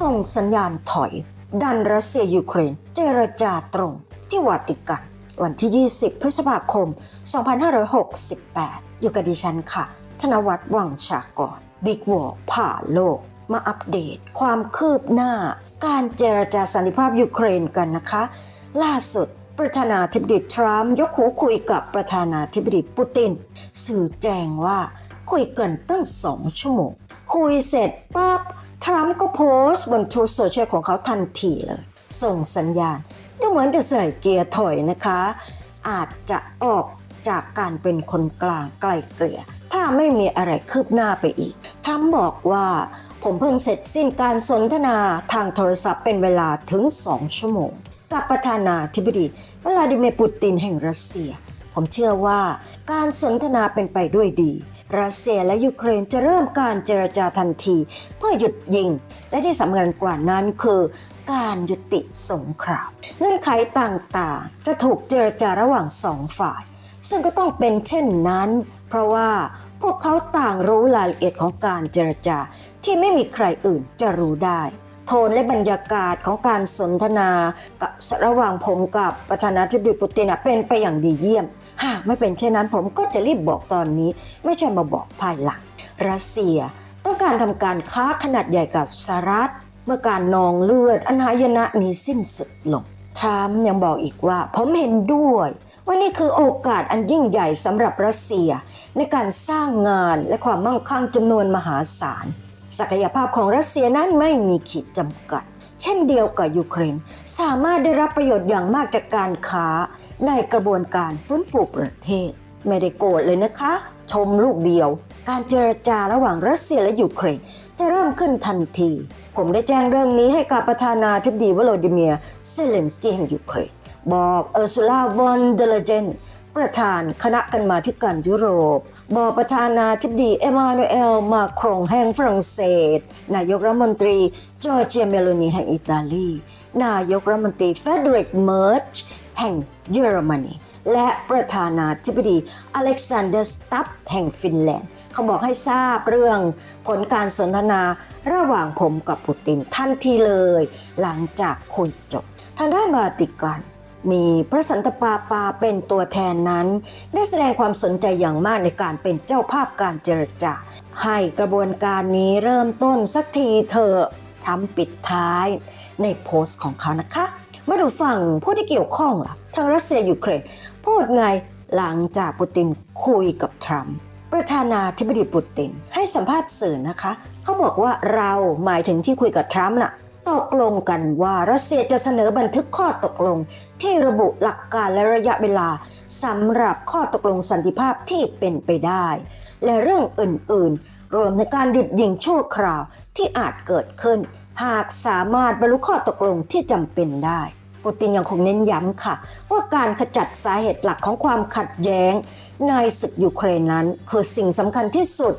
ส่งสัญญาณถอย ดันรัสเซียยูเครน เจรจาตรงที่วาติกันวันที่ 20 พฤษภาคม 2568 อยู่กับดิฉันค่ะ ธนวัฒน์วังชากรบิ๊กวอร์ผ่าโลก มาอัปเดต ความคืบหน้า การเจรจาสันติภาพยูเครนกันนะคะ ล่าสุดประธานาธิบดีทรัมป์ยกหูคุยกับประธานาธิบดีปูติน สื่อแจ้งว่าคุยกันตั้งสองชั่วโมง คุยเสร็จปั๊บ ทรัมป์ก็โพสต์บนทูโซเชียลของเขาทันทีเลย ส่งสัญญาณดูเหมือนจะใส่เกียร์ถอยนะคะ อาจจะออกจากการเป็นคนกลางไกลเกลี่ย ถ้าไม่มีอะไรคืบหน้าไปอีกทรัมป์บอกว่าผมเพิ่งเสร็จสิ้นการสนทนาทางโทรศัพท์เป็นเวลาถึง 2 ชั่วโมง กับประธานาธิบดีวลาดิเมียร์ปูตินแห่งรัสเซีย ผมเชื่อว่าการสนทนาเป็นไปด้วยดี รัสเซียและยูเครนจะเริ่มการเจรจาทันที เพื่อหยุดยิง และที่สำคัญกว่านั้นคือการยุติสงคราม เงื่อนไขต่างๆ จะถูกเจรจาระหว่างสองฝ่าย ซึ่งก็ต้องเป็นเช่นนั้น เพราะว่าพวกเขาต่างรู้รายละเอียดของการเจรจาที่ไม่มีใครอื่นจะรู้ได้ โทนและบรรยากาศของการสนทนากับระหว่างผมกับประธานาธิบดีปูตินเป็นไปอย่างดีเยี่ยม หากไม่เป็นเช่นนั้นผมก็จะรีบบอกตอนนี้ ไม่ใช่มาบอกภายหลัง รัสเซียต้องการทำการค้าขนาดใหญ่กับสหรัฐ เมื่อการนองเลือดอันหายนะนี้สิ้นสุดลง ทรัมป์ยังบอกอีกว่า ผมเห็นด้วยว่านี่คือโอกาสอันยิ่งใหญ่สำหรับรัสเซีย ในการสร้างงานและความมั่งคั่งจำนวนมหาศาล ศักยภาพของรัสเซียนั้นไม่มีขีดจำกัด เช่นเดียวกับยูเครน สามารถได้รับประโยชน์อย่างมากจากการค้า ในกระบวนการฟื้นฟูประเทศ ไม่ได้โกรธเลยนะคะ ชมลูกเดียว การเจรจาระหว่างรัสเซียและยูเครนจะเริ่มขึ้นทันที ผมได้แจ้งเรื่องนี้ให้กับประธานาธิบดีวโลดิเมียร์เซเลนสกี้แห่งยูเครนบอกเออร์ซูลาวอนเดลเจนประธานคณะกันมาธิการยุโรป บอกประธานาธิบดีเอมานูเอล มาครงแห่งฝรั่งเศส นายกรัฐมนตรีจอร์เจียเมโลนีแห่งอิตาลี นายกรัฐมนตรีเฟเดริกเมิร์ช แห่งเยอรมนีและประธานาธิบดีอเล็กซานเดอร์สตับแห่งฟินแลนด์ เขาบอกให้ทราบเรื่องผลการสนทนาระหว่างผมกับปูตินทันทีเลย หลังจากคุยจบ ทางด้านวาติกันมีพระสันตะปาปาเป็นตัวแทนนั้น ได้แสดงความสนใจอย่างมากในการเป็นเจ้าภาพการเจรจาให้กระบวนการนี้เริ่มต้นสักทีเถอะทำปิดท้ายในโพสต์ของเขานะคะ มาดูฝั่งผู้ที่เกี่ยวข้องล่ะทางรัสเซียยูเครนพูดไงหลังจากปูตินคุยกับทรัมป์ประธานาธิบดีปูตินให้สัมภาษณ์สื่อนะคะ เขาบอกว่าเราหมายถึงที่คุยกับทรัมป์น่ะตกลงกันว่ารัสเซียจะเสนอบันทึกข้อตกลง ที่ระบุหลักการและระยะเวลาสำหรับข้อตกลงสันติภาพที่เป็นไปได้ และเรื่องอื่นๆ รวมในการหยุดยิงชั่วคราวที่อาจเกิดขึ้น หากสามารถบรรลุข้อตกลงที่จำเป็นได้ ปูตินยังคงเน้นย้ำค่ะ ว่าการขจัดสาเหตุหลักของความขัดแย้ง ในศึกยูเครนนั้น คือสิ่งสำคัญที่สุด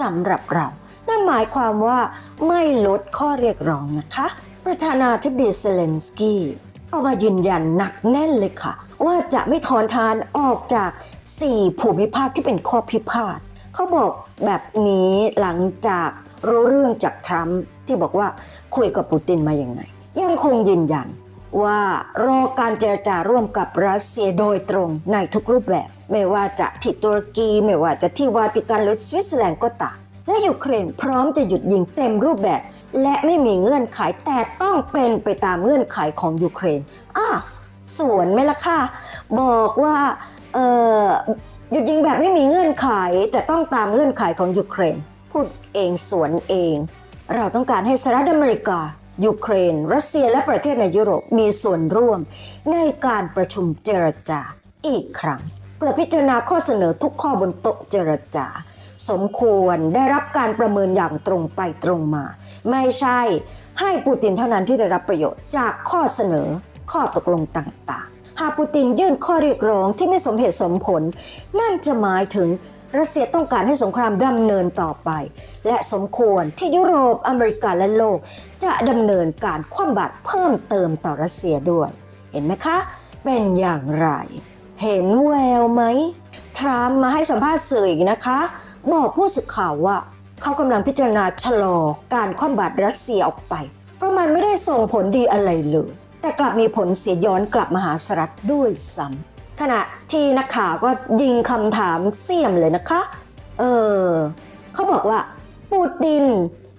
สำหรับเรา นั่นหมายความว่าไม่ลดข้อเรียกร้องนะคะ ประธานาธิบดีเซเลนสกี้ออกมายืนยันหนักแน่นเลยค่ะ ว่าจะไม่ถอนทานออกจาก 4 ภูมิภาคที่เป็นข้อพิพาทเขาบอกแบบนี้หลังจากรู้เรื่องจากทรัมป์ที่บอกว่าคุยกับปูตินมาอย่างไง ยังคงยืนยัน ว่ารอการเจรจาร่วมกับรัสเซียโดยตรงในทุกรูปแบบ ไม่ว่าจะที่ตุรกีไม่ว่าจะที่วาติกันหรือสวิตเซอร์แลนด์ก็ตามและยูเครนพร้อมจะหยุดยิงเต็มรูปแบบ และไม่มีเงื่อนไขแต่ต้องเป็นไปตามเงื่อนไขของยูเครนอะสวนไหมล่ะค่ะ บอกว่าเออหยุดยิงแบบไม่มีเงื่อนไขแต่ต้องตามเงื่อนไขของยูเครน พูดเองสวนเอง เราต้องการให้สหรัฐอเมริกา ยูเครน รัสเซียและประเทศในยุโรปมีส่วนร่วมในการประชุมเจรจาอีกครั้งเพื่อพิจารณาข้อเสนอทุกข้อบนโต๊ะเจรจา สมควรได้รับการประเมินอย่างตรงไปตรงมา ไม่ใช่ให้ปูตินเท่านั้นที่ได้รับประโยชน์จากข้อเสนอข้อตกลงต่างๆ หากปูตินยื่นข้อเรียกร้องที่ไม่สมเหตุสมผล นั่นจะหมายถึง รัสเซียต้องการให้สงครามดำเนินต่อไป และสมควรที่ยุโรปอเมริกาและโลก จะดำเนินการคว่ำบาตรเพิ่มเติมต่อรัสเซียด้วย เห็นไหมคะ เป็นอย่างไร เห็นแววไหมทรัมป์มาให้สัมภาษณ์สื่ออีกนะคะ บอกผู้สื่อข่าวว่า เขากำลังพิจารณาชะลอการคว่ำบาตรรัสเซียออกไป เพราะมันไม่ได้ส่งผลดีอะไรเลย แต่กลับมีผลเสียย้อนกลับมาหาสหรัฐด้วยซ้ำ ขณะที่นักข่าวก็ยิงคำถามเสี่ยมเลยนะคะ เออเขาบอกว่า ปูติน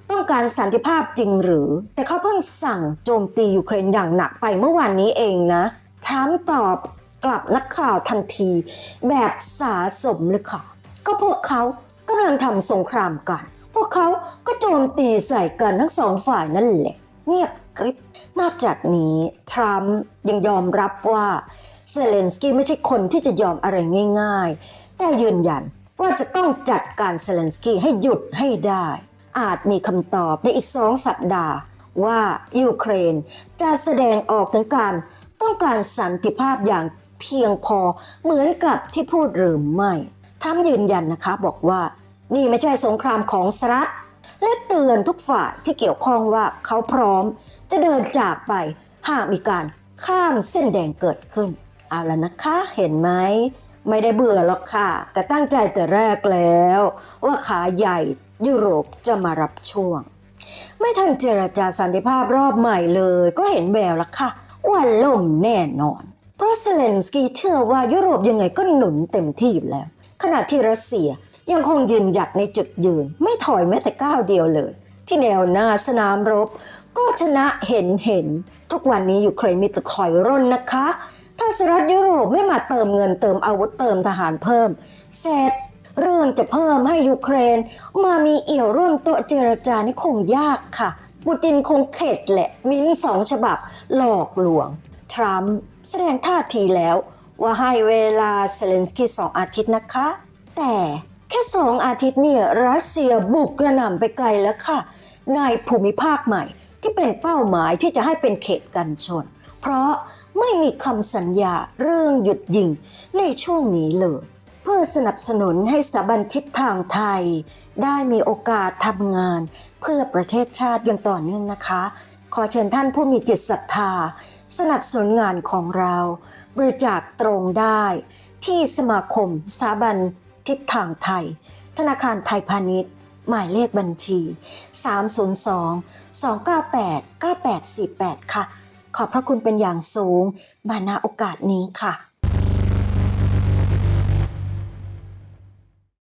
ต้องการสันติภาพจริงหรือ แต่เขาเพิ่งสั่งโจมตียูเครนอย่างหนักไปเมื่อวานนี้เองนะทรัมป์ตอบกลับนักข่าวทันที แบบสาสมเลยค่ะ ก็พวกเขากำลังทำสงครามกัน พวกเขาก็โจมตีใส่กันทั้งสองฝ่ายนั่นแหละ เงียบกริบนอกจากนี้ ทรัมป์ยังยอมรับว่า เซเลนสกี้ไม่ใช่คนที่จะยอมอะไรง่ายๆ แต่ยืนยันว่าจะต้องจัดการเซเลนสกี้ให้หยุดให้ได้ อาจมีคำตอบในอีกสองสัปดาห์ ว่ายูเครนจะแสดงออกถึงการต้องการสันติภาพอย่างเพียงพอเหมือนกับที่พูดหรือไม่ทรัมยืนยันนะคะบอกว่านี่ไม่ใช่สงครามของสหรัฐและเตือนทุกฝ่ายที่เกี่ยวข้องว่าเขาพร้อม จะเดินจากไปหากมีการข้ามเส้นแดงเกิดขึ้น เอาละนะคะ เห็นไหมไม่ได้เบื่อหรอกค่ะ แต่ตั้งใจแต่แรกแล้ว ว่าขาใหญ่ยุโรปจะมารับช่วง ไม่ทันเจรจาสันติภาพรอบใหม่เลย ก็เห็นแววล้วค่ะ ว่าล่มแน่นอน เพราะเซเลนสกี้เชื่อว่ายุโรปยังไงก็หนุนเต็มที่อยู่แล้ว ขณะที่รัสเซียยังคงยืนหยัดในจุดยืน ไม่ถอยแม้แต่ก้าวเดียวเลย ที่แนวหน้าสนามรบ ก็ชนะเห็นเห็น ทุกวันนี้อยู่เครมีแต่ถอยร่นนะคะ ถ้าสหรัฐยุโรปไม่มาเติมเงินเติมอาวุธเติมทหารเพิ่ม เสร็จเรื่องจะเพิ่มให้ยูเครน มามีเอี่ยวร่วมต๊ะเจรจานี่คงยากค่ะ ปูตินคงเข็ดแหละมิ้นสองฉบับหลอกลวง ทรัมป์แสดงท่าทีแล้วว่าให้เวลาเซเลนสกี้สองอาทิตย์นะคะ แต่แค่สองอาทิตย์เนี่ยรัสเซียบุกกระหน่ำไปไกลแล้วค่ะ ในภูมิภาคใหม่ที่เป็นเป้าหมายที่จะให้เป็นเขตกันชน เพราะ ไม่มีคำสัญญาเรื่องหยุดยิงในช่วงนี้เลย เพื่อสนับสนุนให้สถาบันทิศทางไทย ได้มีโอกาสทำงาน เพื่อประเทศชาติอย่างต่อเนื่องนะคะ ขอเชิญท่านผู้มีจิตศรัทธา สนับสนุนงานของเรา บริจาคตรงได้ ที่สมาคมสถาบันทิศทางไทย ธนาคารไทยพาณิชย์ หมายเลขบัญชี 302 298 9848 ค่ะ ขอบพระคุณเป็นอย่างสูงมาณโอกาสนี้ค่ะ